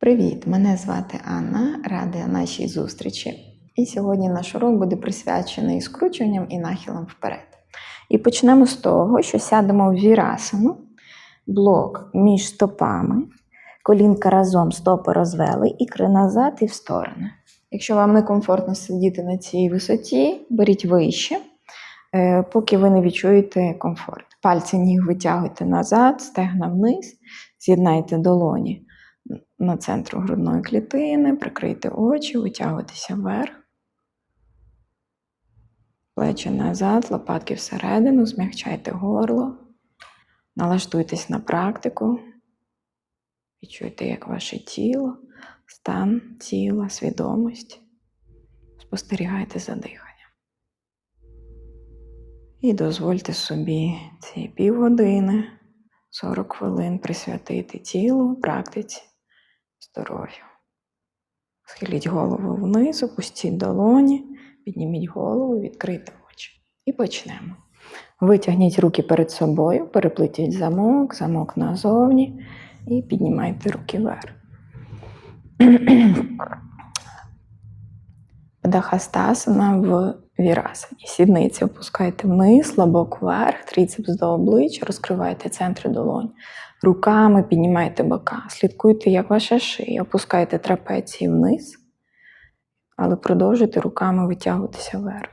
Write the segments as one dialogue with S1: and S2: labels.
S1: Привіт! Мене звати Анна, рада нашій зустрічі. І сьогодні наш урок буде присвячений скручуванням і нахилам вперед. І почнемо з того, що сядемо в вірасану, блок між стопами, колінка разом, стопи розвели, ікри назад і в сторони. Якщо вам не комфортно сидіти на цій висоті, беріть вище, е, поки ви не відчуєте комфорт. Пальці ніг витягуйте назад, стегна вниз, з'єднайте долоні на центру грудної клітини, прикрийте очі, витягуйтеся вверх. Плечі назад, лопатки всередину, змягчайте горло, налаштуйтесь на практику, відчуйте, як ваше тіло, стан тіла, свідомість. Спостерігайте за диханням. І дозвольте собі ці півгодини, 40 хвилин присвятити тілу, практиці, здоров'ю. Схиліть голову вниз, опустіть долоні, підніміть голову, відкрийте очі. І почнемо. Витягніть руки перед собою, переплетіть замок, замок назовні і піднімайте руки вверх. Дахастасана в вірасані. Сідниці опускайте вниз, лобок вверх, тріцепс до обличчя, розкривайте центри долонь. Руками піднімайте бока. Слідкуйте, як ваша шия. Опускайте трапеції вниз, але продовжуйте руками витягуватися вверх.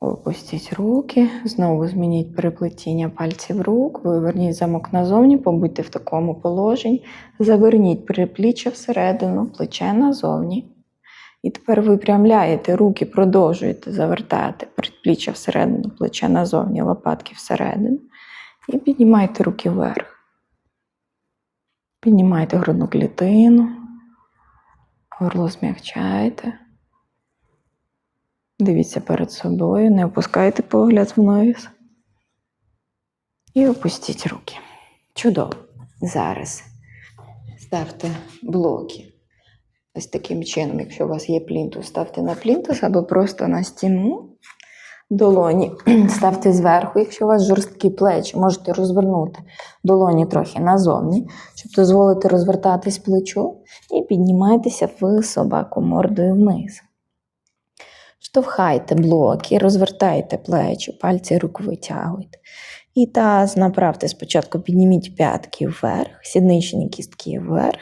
S1: Опустіть руки, знову змініть переплетіння пальців рук, виверніть замок назовні, побудьте в такому положенні, заверніть перепліччя всередину, плече назовні. І тепер випрямляєте руки, продовжуєте завертати передпліччя всередину, плече назовні, лопатки всередину. І піднімайте руки вверх. Піднімайте грудну клітину, горло змягчайте. Дивіться перед собою, не опускайте погляд вниз. І опустіть руки. Чудово. Зараз ставте блоки. Ось таким чином, якщо у вас є плінтус, ставте на плінтус або просто на стіну. Долоні ставте зверху, якщо у вас жорсткі плечі, можете розвернути долоні трохи назовні, щоб дозволити розвертатись плечу, і піднімайтеся в собаку мордою вниз. Штовхайте блоки, розвертайте плечі, пальці рук витягуйте. І таз направте спочатку підніміть п'ятки вверх, сідничні кістки вверх,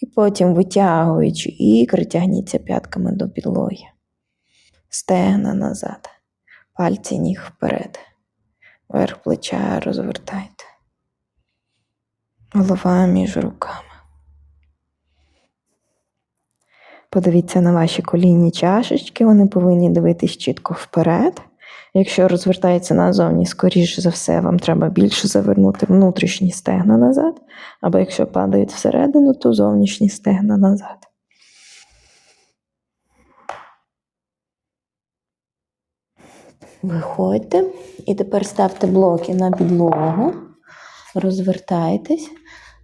S1: і потім витягуючи ікри, тягніться п'ятками до підлоги. Стегна назад. Пальці ніг вперед. Верх плеча розвертайте. Голова між руками. Подивіться на ваші колінні чашечки, вони повинні дивитись чітко вперед. Якщо розвертається назовні, скоріше за все, вам треба більше завернути внутрішні стегна назад. Або якщо падають всередину, то зовнішні стегна назад. Виходьте. І тепер ставте блоки на підлогу, розвертайтесь,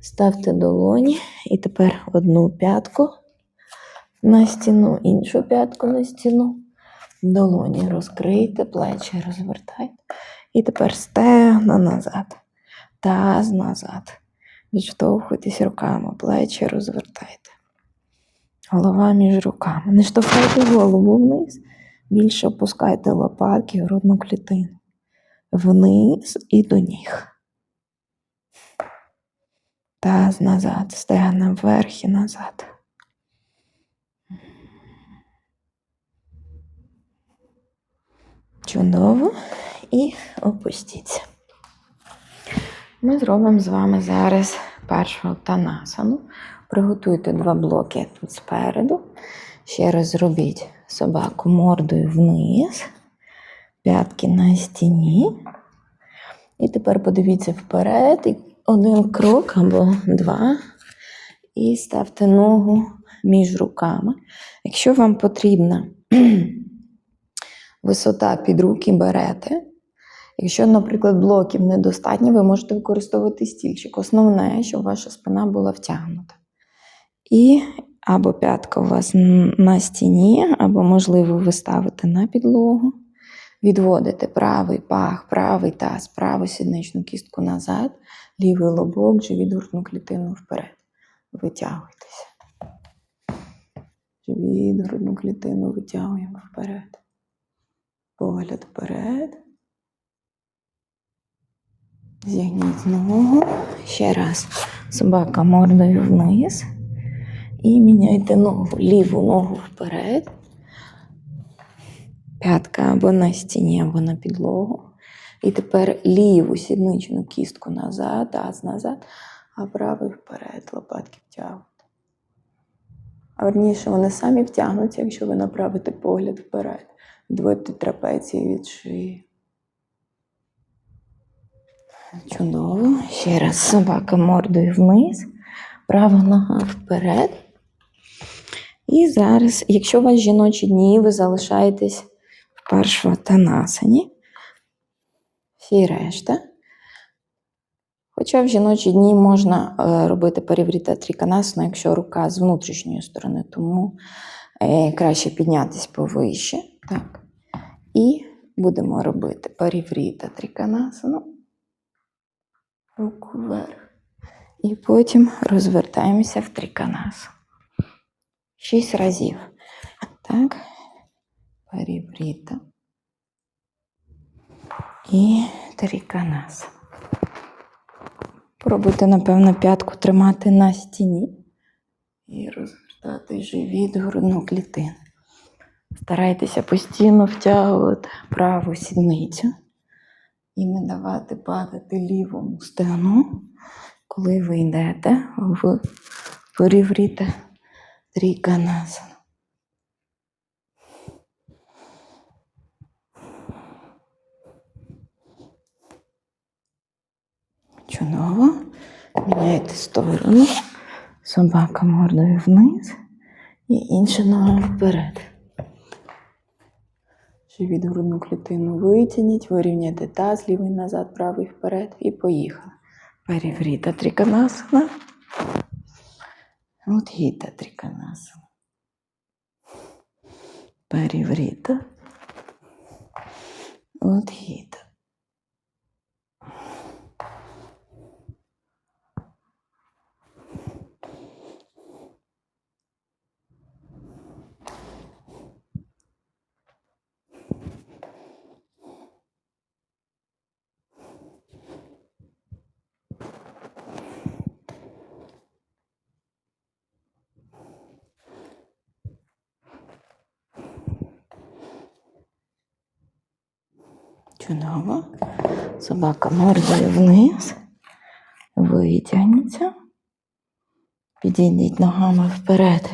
S1: ставте долоні. І тепер одну п'ятку на стіну, іншу п'ятку на стіну. Долоні розкрийте, плечі розвертайте. І тепер стегна назад. Таз назад. Відштовхуйтесь руками, плечі розвертайте. Голова між руками. Не штовхайте голову вниз. Більше опускайте лопатки, грудну клітину. Вниз і до ніг. Таз назад. Стегна вверх і назад. Чудово. І опустіться. Ми зробимо з вами зараз першу танасану. Приготуйте два блоки тут спереду. Ще раз зробіть собаку мордою вниз, п'ятки на стіні. І тепер подивіться вперед, і один крок або два. І ставте ногу між руками. Якщо вам потрібна висота під руки, берете. Якщо, наприклад, блоків недостатньо, ви можете використовувати стільчик. Основне, щоб ваша спина була втягнута. І або п'ятка у вас на стіні, або, можливо, ви ставите на підлогу. Відводите правий пах, правий таз, праву сідничну кістку назад, лівий лобок, живіт грудну клітину вперед. Витягуйтеся. Живіт, грудну клітину витягуємо вперед. Погляд вперед. Зігніть ногу. Ще раз. Собака мордою вниз. І міняйте ногу. Ліву ногу вперед. П'ятка або на стіні, або на підлогу. І тепер ліву сідничну кістку назад, таз назад, а правий вперед, лопатки втягнути. А верніше, вони самі втягнуться, якщо ви направите погляд вперед. Відводьте трапеції від шиї. Чудово. Ще раз собака мордою вниз, права нога вперед. І зараз, якщо у вас жіночі дні, ви залишаєтесь в паршватанасані, всі решта. Хоча в жіночі дні можна е, робити парівріта тріканасну, якщо рука з внутрішньої сторони, тому е, краще піднятись повище. Так. І будемо робити парівріта тріканасану. руку вверх. І потім розвертаємося в тріканасану. Шість разів. Так, переврита. І триканас. Пробуйте, напевно, п'ятку тримати на стіні і розвертати живіт грудну клітину. Старайтеся постійно втягувати праву сідницю і не давати падати лівому стегну, коли ви йдете в порівріте тріканасану. Чудово. Міняйте сторону. Собака мордою вниз і інша нога вперед. Живіт грудну клітину витягніть, вирівняйте таз, лівий назад, правий вперед і поїхали. Перевріта триканасана. Удгіта Вот Перевріта. Чудово. Собака мордою вниз. Витягніться. Підійдіть ногами вперед.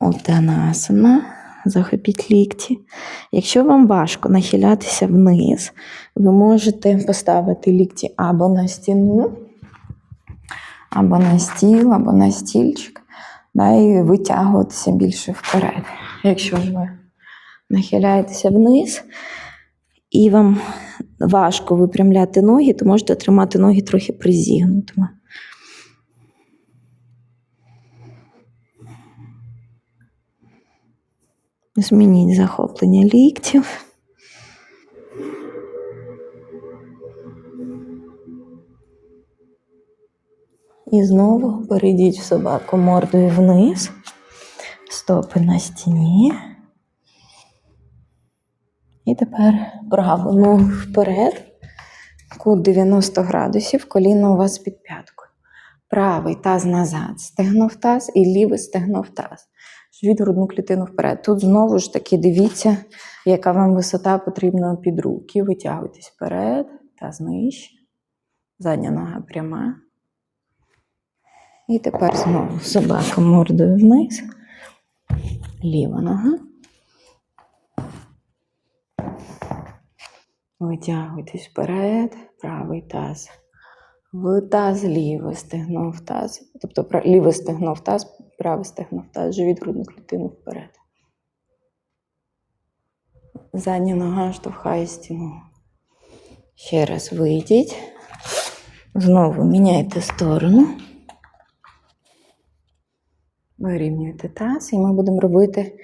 S1: Утанасана. Захопіть лікті. Якщо вам важко нахилятися вниз, ви можете поставити лікті або на стіну, або на стіл, або на стільчик, да, і витягуватися більше вперед. Якщо ж ви нахиляєтеся вниз, і вам важко випрямляти ноги, то можете тримати ноги трохи призігнутими. Змініть захоплення ліктів. І знову перейдіть в собаку мордою вниз, стопи на стіні. І тепер праву ногу вперед, кут 90 градусів, коліно у вас під п'яткою. Правий таз назад, стегно в таз і лівий стегно в таз. Живіт грудну клітину вперед. Тут знову ж таки дивіться, яка вам висота потрібна під руки. Витягуйтесь вперед, таз нижче. Задня нога пряма. І тепер знову собака мордою вниз. Ліва нога. Витягуйтесь вперед, правий таз. В таз ліве стегно в таз. Тобто ліве стегно в таз, праве стегно в таз, живіт грудну клітину вперед. Задня нога штовхає стіну. Ще раз вийдіть. Знову міняйте сторону. Вирівнюйте таз, і ми будемо робити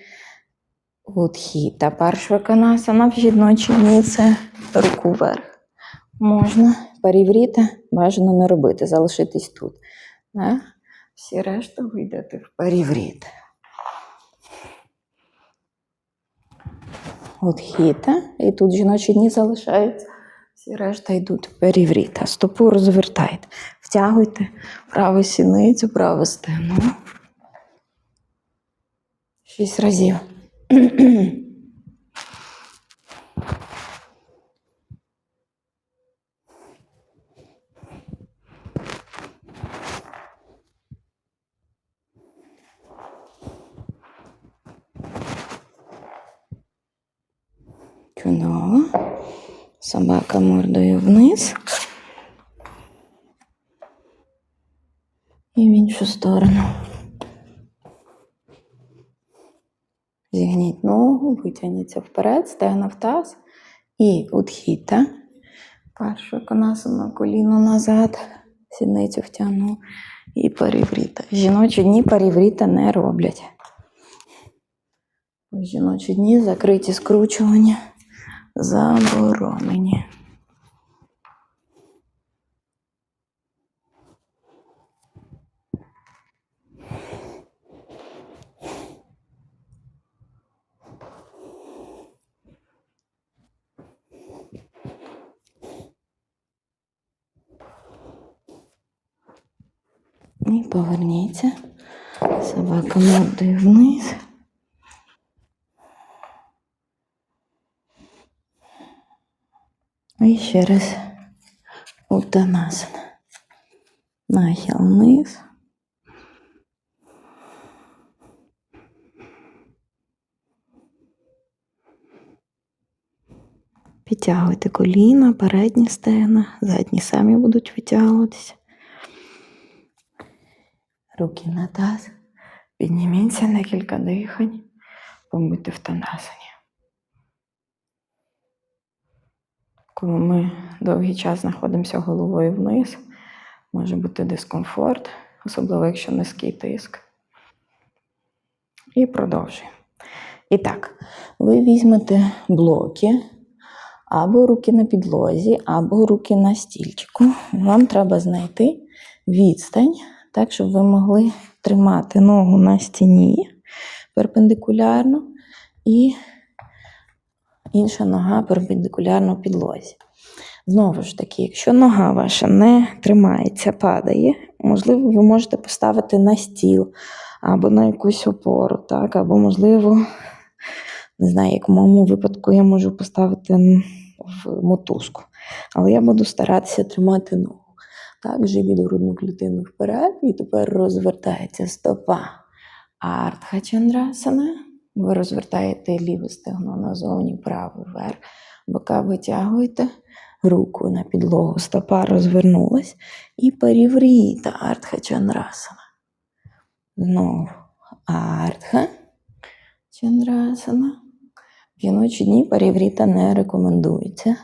S1: Удхіта паршваканасана в жіночій дні це руку вверх. Можна парівріта, бажано не робити, залишитись тут. Да? Всі решта ви йдете в парівріт. От хіта, і тут жіночі дні залишаються. Всі решта йдуть в перівріт. Стопу розвертайте. Втягуйте праву сіницю, праву стегно. Шість разів. Чудово. Собака мордою вниз. І в сторону. Ногу, витягніться вперед, стегна в таз. І утхіта. Першу конасану коліно назад, сідницю втягну. І парівріта. Жіночі дні парівріта не роблять. В Жіночі дні закриті скручування заборонені. І поверніться. Собака мордою вниз. І ще раз Утанасана. Нахил вниз. Підтягуйте коліна, передні стегна, задні самі будуть витягуватися. Руки на таз. Підніміться на кілька дихань. Побудьте в танасані. Коли ми довгий час знаходимося головою вниз, може бути дискомфорт, особливо якщо низький тиск. І продовжуємо. І так, ви візьмете блоки або руки на підлозі, або руки на стільчику. Вам треба знайти відстань, так, щоб ви могли тримати ногу на стіні перпендикулярно і інша нога перпендикулярно підлозі. Знову ж таки, якщо нога ваша не тримається, падає, можливо, ви можете поставити на стіл або на якусь опору, так, або, можливо, не знаю, як в моєму випадку я можу поставити в мотузку. Але я буду старатися тримати ногу. Так, живіт грудну клітину вперед, і тепер розвертається стопа Артха Чандрасана. Ви розвертаєте ліве стегно назовні, праве вверх. Бока витягуєте, руку на підлогу, стопа розвернулась. І парівріта Артха Чандрасана. Знову Артха Чандрасана. В жіночі дні парівріта не рекомендується.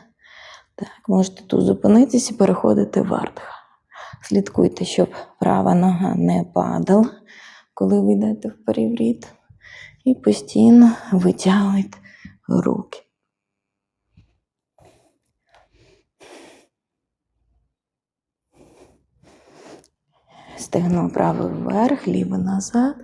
S1: Так, можете тут зупинитись і переходити в артха. Слідкуйте, щоб права нога не падала, коли ви йдете в перевріт. І постійно витягуйте руки. Стегно праве вверх, ліве назад.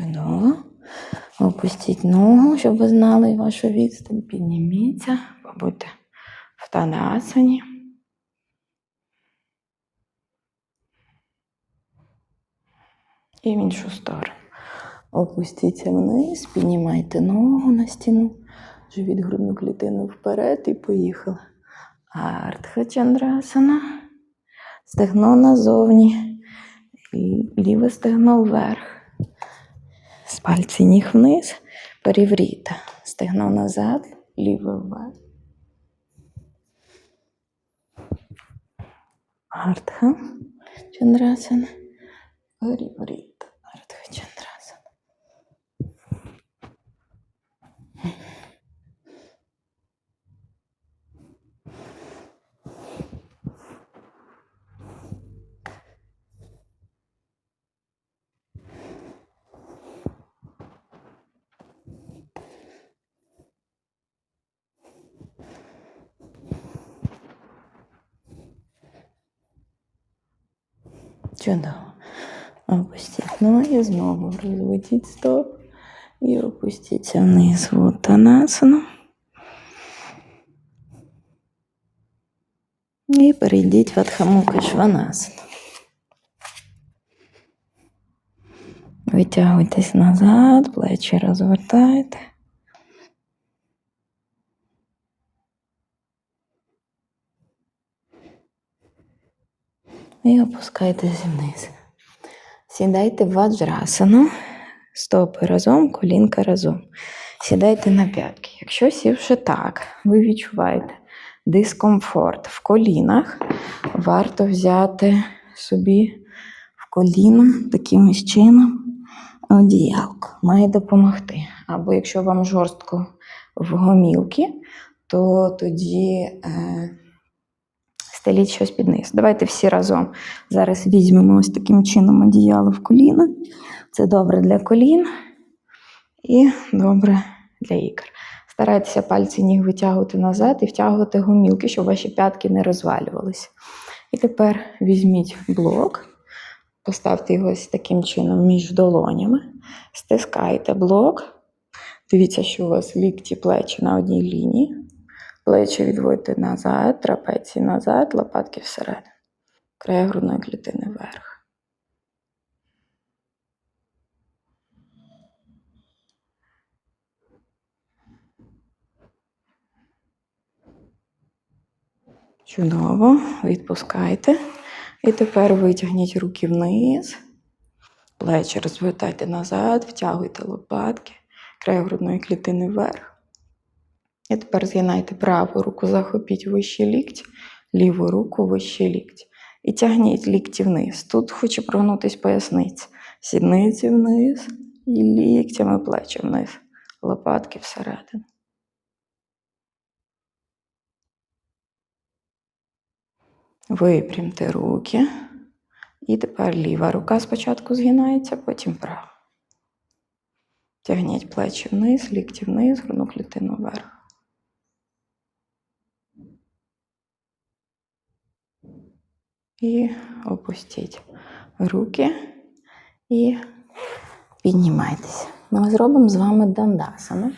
S1: Чудово. Опустіть ногу, щоб ви знали вашу відстань. Підніміться, побудьте в танасані. І в іншу сторону. Опустіться вниз, піднімайте ногу на стіну, живіт грудну клітину вперед і поїхали. Артха Чандрасана. Стегно назовні. Ліве стегно вверх. З пальці ніг вниз, перевріта. Стегно назад, ліве вверх. Артха Чандрасана. Перівріта. Чудово. Опустіть ноги, знову розведіть стоп і опустіться вниз в утанасану. І перейдіть в Адхамука Шванасану. Витягуйтесь назад, плечі розвертайте. І опускайтеся вниз. Сідайте в ваджрасану, стопи разом, колінка разом. Сідайте на п'ятки. Якщо сівши так, ви відчуваєте дискомфорт в колінах, варто взяти собі в коліна таким чином одіялко. Має допомогти. Або якщо вам жорстко в гомілки, то тоді. Е, Стеліть щось під низ. Давайте всі разом зараз візьмемо ось таким чином одіяло в коліна. Це добре для колін і добре для ікр. Старайтеся пальці ніг витягувати назад і втягувати гомілки, щоб ваші п'ятки не розвалювалися. І тепер візьміть блок, поставте його ось таким чином між долонями, стискайте блок. Дивіться, що у вас лікті плечі на одній лінії. Плечі відводьте назад, трапеції назад, лопатки всередину. Край грудної клітини вверх. Чудово. Відпускайте. І тепер витягніть руки вниз. Плечі розвертайте назад, втягуйте лопатки, край грудної клітини вверх. І тепер з'єднайте праву руку, захопіть вищий лікті, ліву руку вищий лікті. І тягніть лікті вниз. Тут хоче прогнутись поясниця. Сідниці вниз і ліктями плечі вниз. Лопатки всередину. Випрямте руки. І тепер ліва рука спочатку згинається, потім права. Тягніть плечі вниз, лікті вниз, грудну клітину вверх. І опустіть руки і піднімайтеся. Ми зробимо з вами дандасами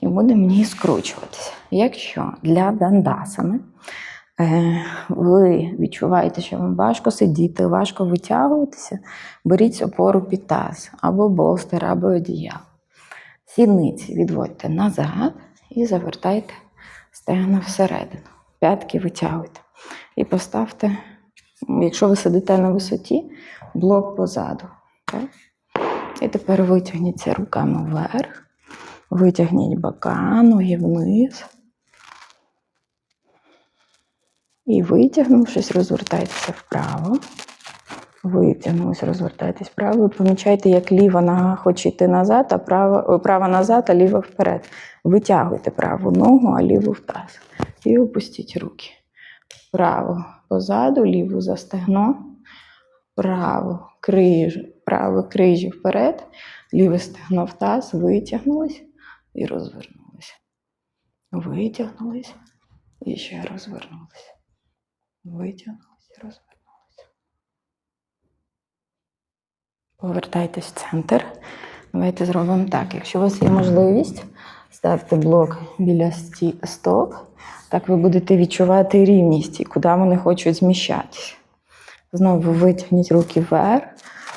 S1: і будемо в ній скручуватися. Якщо для дандасами е, ви відчуваєте, що вам важко сидіти, важко витягуватися, беріть опору під таз або болстер, або одіяло. Сідниці відводьте назад і завертайте стегна всередину. П'ятки витягуйте. І поставте, якщо ви сидите на висоті, блок позаду. Так? І тепер витягніться руками вверх, витягніть бока, ноги вниз. І витягнувшись, розвертайтеся вправо. Витягнулись, розвертайтесь вправо. Помічайте, як ліва нога хоче йти назад, а права права назад, а ліва вперед. Витягуйте праву ногу, а ліву в таз. І опустіть руки. Право позаду, ліву за стегно, право крижу, право крижі вперед, ліве стегно в таз, витягнулись і розвернулись. Витягнулись і ще розвернулись. Витягнулись і розвернулись. Повертайтесь в центр. Давайте зробимо так. Якщо у вас є можливість, ставте блок біля стоп. Так ви будете відчувати рівність і куди вони хочуть зміщатися. Знову витягніть руки вверх,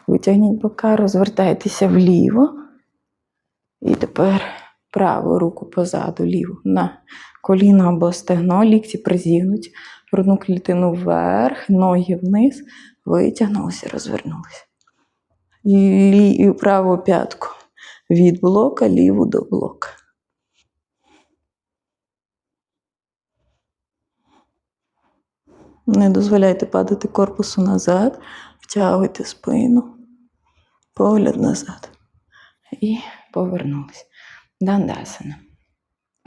S1: витягніть бока, розвертайтеся вліво. І тепер праву руку позаду, ліву на коліно або стегно, лікті призігнуть, грудну клітину вверх, ноги вниз, витягнулися, розвернулися. Лі... Праву п'ятку від блока, ліву до блока. Не дозволяйте падати корпусу назад, втягуйте спину, погляд назад. І повернулись. Дандасана.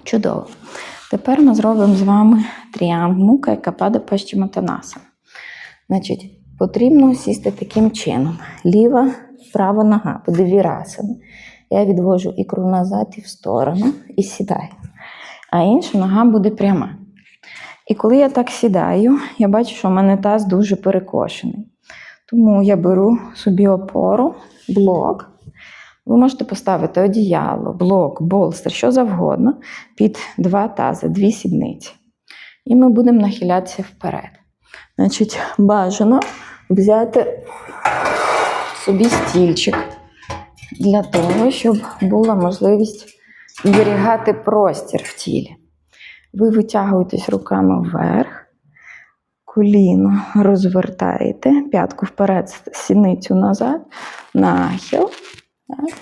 S1: Чудово. Тепер ми зробимо з вами тріангл мука, яка падає пащиматанасана. Значить, потрібно сісти таким чином. Ліва, права нога, подивірасана. Я відвожу ікру назад і в сторону і сідаю. А інша нога буде пряма. І коли я так сідаю, я бачу, що в мене таз дуже перекошений. Тому я беру собі опору, блок. Ви можете поставити одіяло, блок, болстер, що завгодно, під два тази, дві сідниці. І ми будемо нахилятися вперед. Значить, бажано взяти собі стільчик для того, щоб була можливість зберігати простір в тілі. Ви витягуєтесь руками вверх, коліно розвертаєте, п'ятку вперед, сіницю назад, нахил. Так.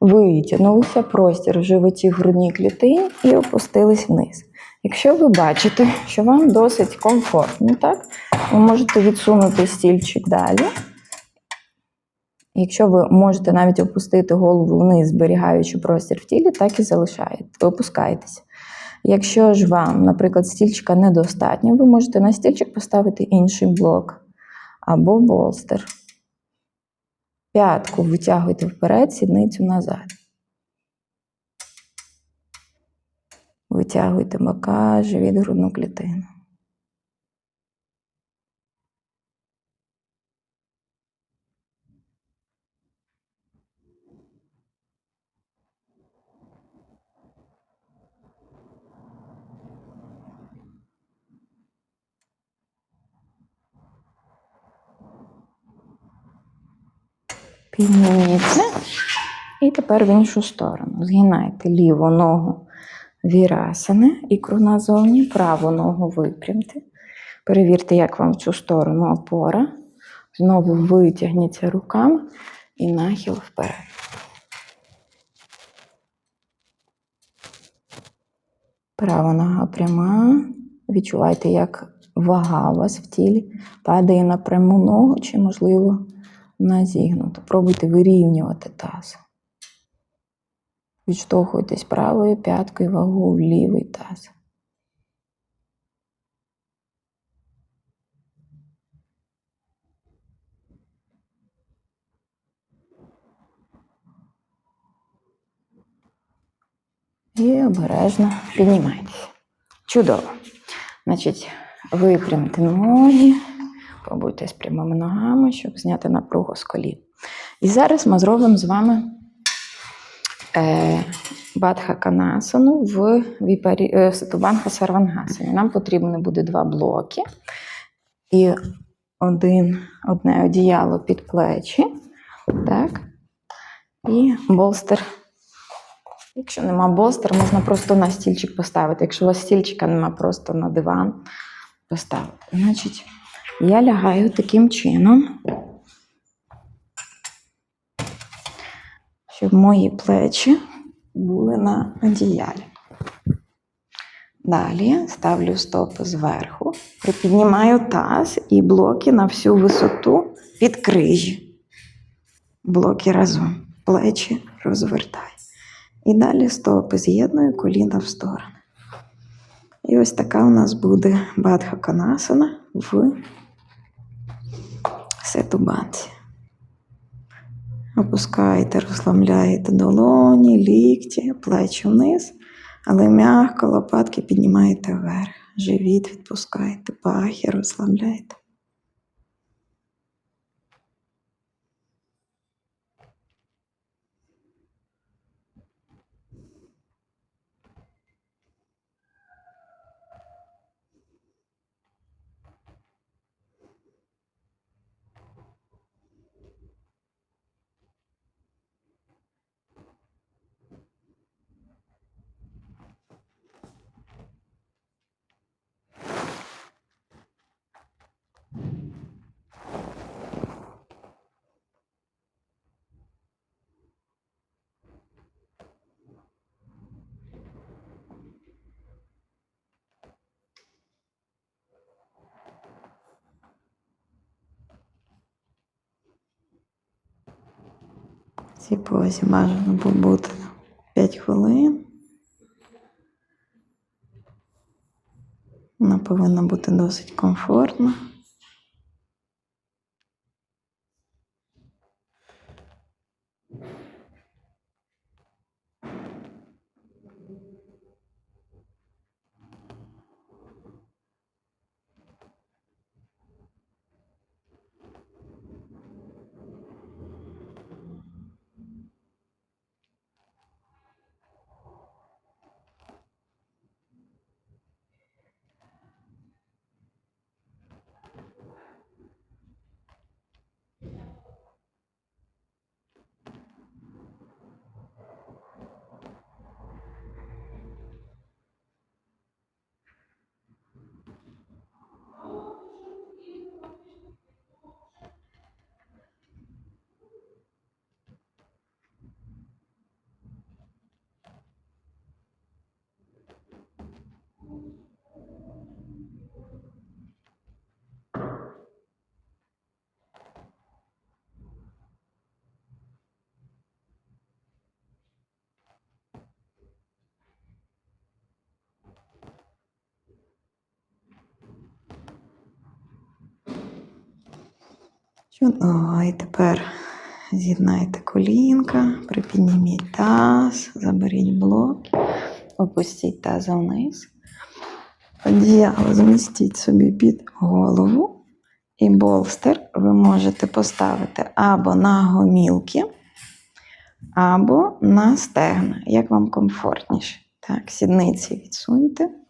S1: Витягнулися простір в животі в грудній клітині і опустились вниз. Якщо ви бачите, що вам досить комфортно, так, ви можете відсунути стільчик далі. Якщо ви можете навіть опустити голову вниз, зберігаючи простір в тілі, так і залишаєте, опускаєтеся. Якщо ж вам, наприклад, стільчика недостатньо, ви можете на стільчик поставити інший блок або болстер. П'ятку витягуйте вперед, сідницю назад. Витягуйте бока, живіт, грудну клітину. Підніміться. І тепер в іншу сторону. Згинайте ліву ногу вірасани, ікру назовні, праву ногу випрямте. Перевірте, як вам в цю сторону опора. Знову витягніться руками і нахил вперед. Права нога пряма. Відчувайте, як вага у вас в тілі падає на пряму ногу, чи, можливо, на зігнуту. Пробуйте вирівнювати таз. Відштовхуйтесь правою п'яткою вагу в лівий таз. І обережно піднімайтеся. Чудово. Значить, випрямте ноги, побудьте з прямими ногами, щоб зняти напругу з колін. І зараз ми зробимо з вами е, Бадхаканасану в віпарі, е, Сатубанха Сарвангасані. Нам потрібно буде два блоки і один, одне одіяло під плечі. Так. І болстер. Якщо нема болстер, можна просто на стільчик поставити. Якщо у вас стільчика нема, просто на диван поставити. Значить, я лягаю таким чином, щоб мої плечі були на одіялі. Далі ставлю стопи зверху, припіднімаю таз і блоки на всю висоту під крижі. Блоки разом. Плечі розвертаю. І далі стопи з'єдную коліна в сторони. І ось така у нас буде Бадхаканасана в сетубанці. Опускаєте, розслабляєте долоні, лікті, плечі вниз, але м'яко лопатки піднімаєте вверх. Живіт відпускаєте, пахи розслабляєте. Цій позі бажано побути 5 хвилин. Вона повинна бути досить комфортна. Чудово. І тепер з'єднайте колінка, припідніміть таз, заберіть блок, опустіть таз вниз. Одіяло змістіть собі під голову. І болстер ви можете поставити або на гомілки, або на стегна, як вам комфортніше. Так, сідниці відсуньте.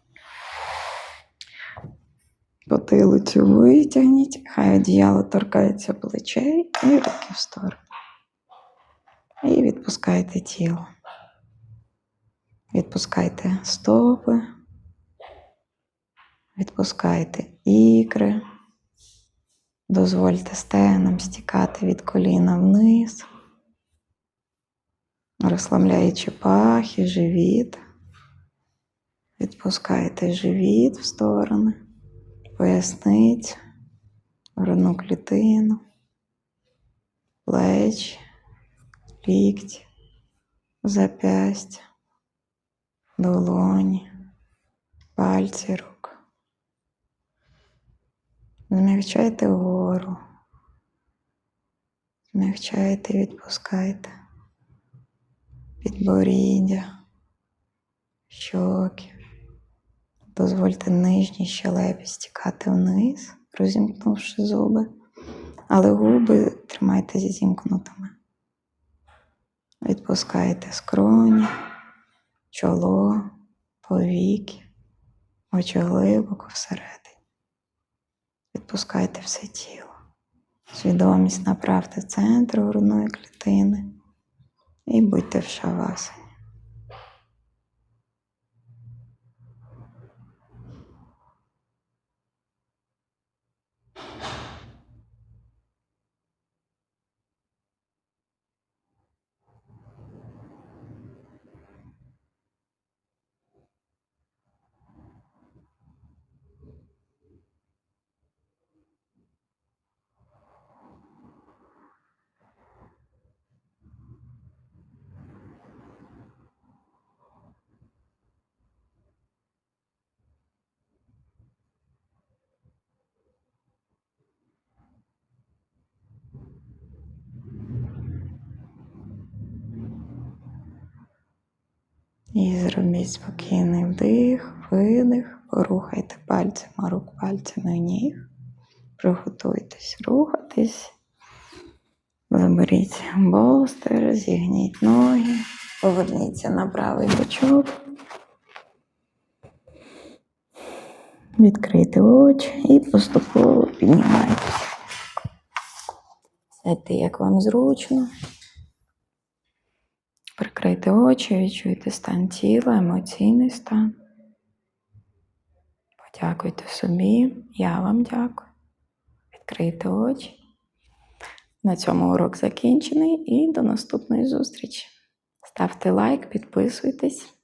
S1: Потилицю витягніть, хай одіяло торкається плечей і руки в сторону. І відпускайте тіло. Відпускайте стопи, відпускайте ікри. Дозвольте стегнам стікати від коліна вниз, розслабляючи пахи, живіт. Відпускайте живіт в сторони, поясницю, грудну клітину, плечі, лікті, запястя, долоні, пальці рук. Змягчайте гору. Змягчайте, відпускайте. Підборіддя, щоки. Дозвольте нижній щелепі стікати вниз, розімкнувши зуби, але губи тримайте зімкнутими. Відпускайте скроні, чоло, повіки, очі глибоко всередині. Відпускайте все тіло. Свідомість направте центр грудної клітини і будьте в шавасані. І зробіть спокійний вдих, видих, порухайте пальцями рук, пальцями ніг. Приготуйтесь рухатись. Заберіть болстер, зігніть ноги, поверніться на правий бочок. Відкрийте очі і поступово піднімайтеся. Сядьте, як вам зручно. Прикрийте очі, відчуйте стан тіла, емоційний стан. Подякуйте собі, я вам дякую. Відкрийте очі. На цьому урок закінчений і до наступної зустрічі. Ставте лайк, підписуйтесь.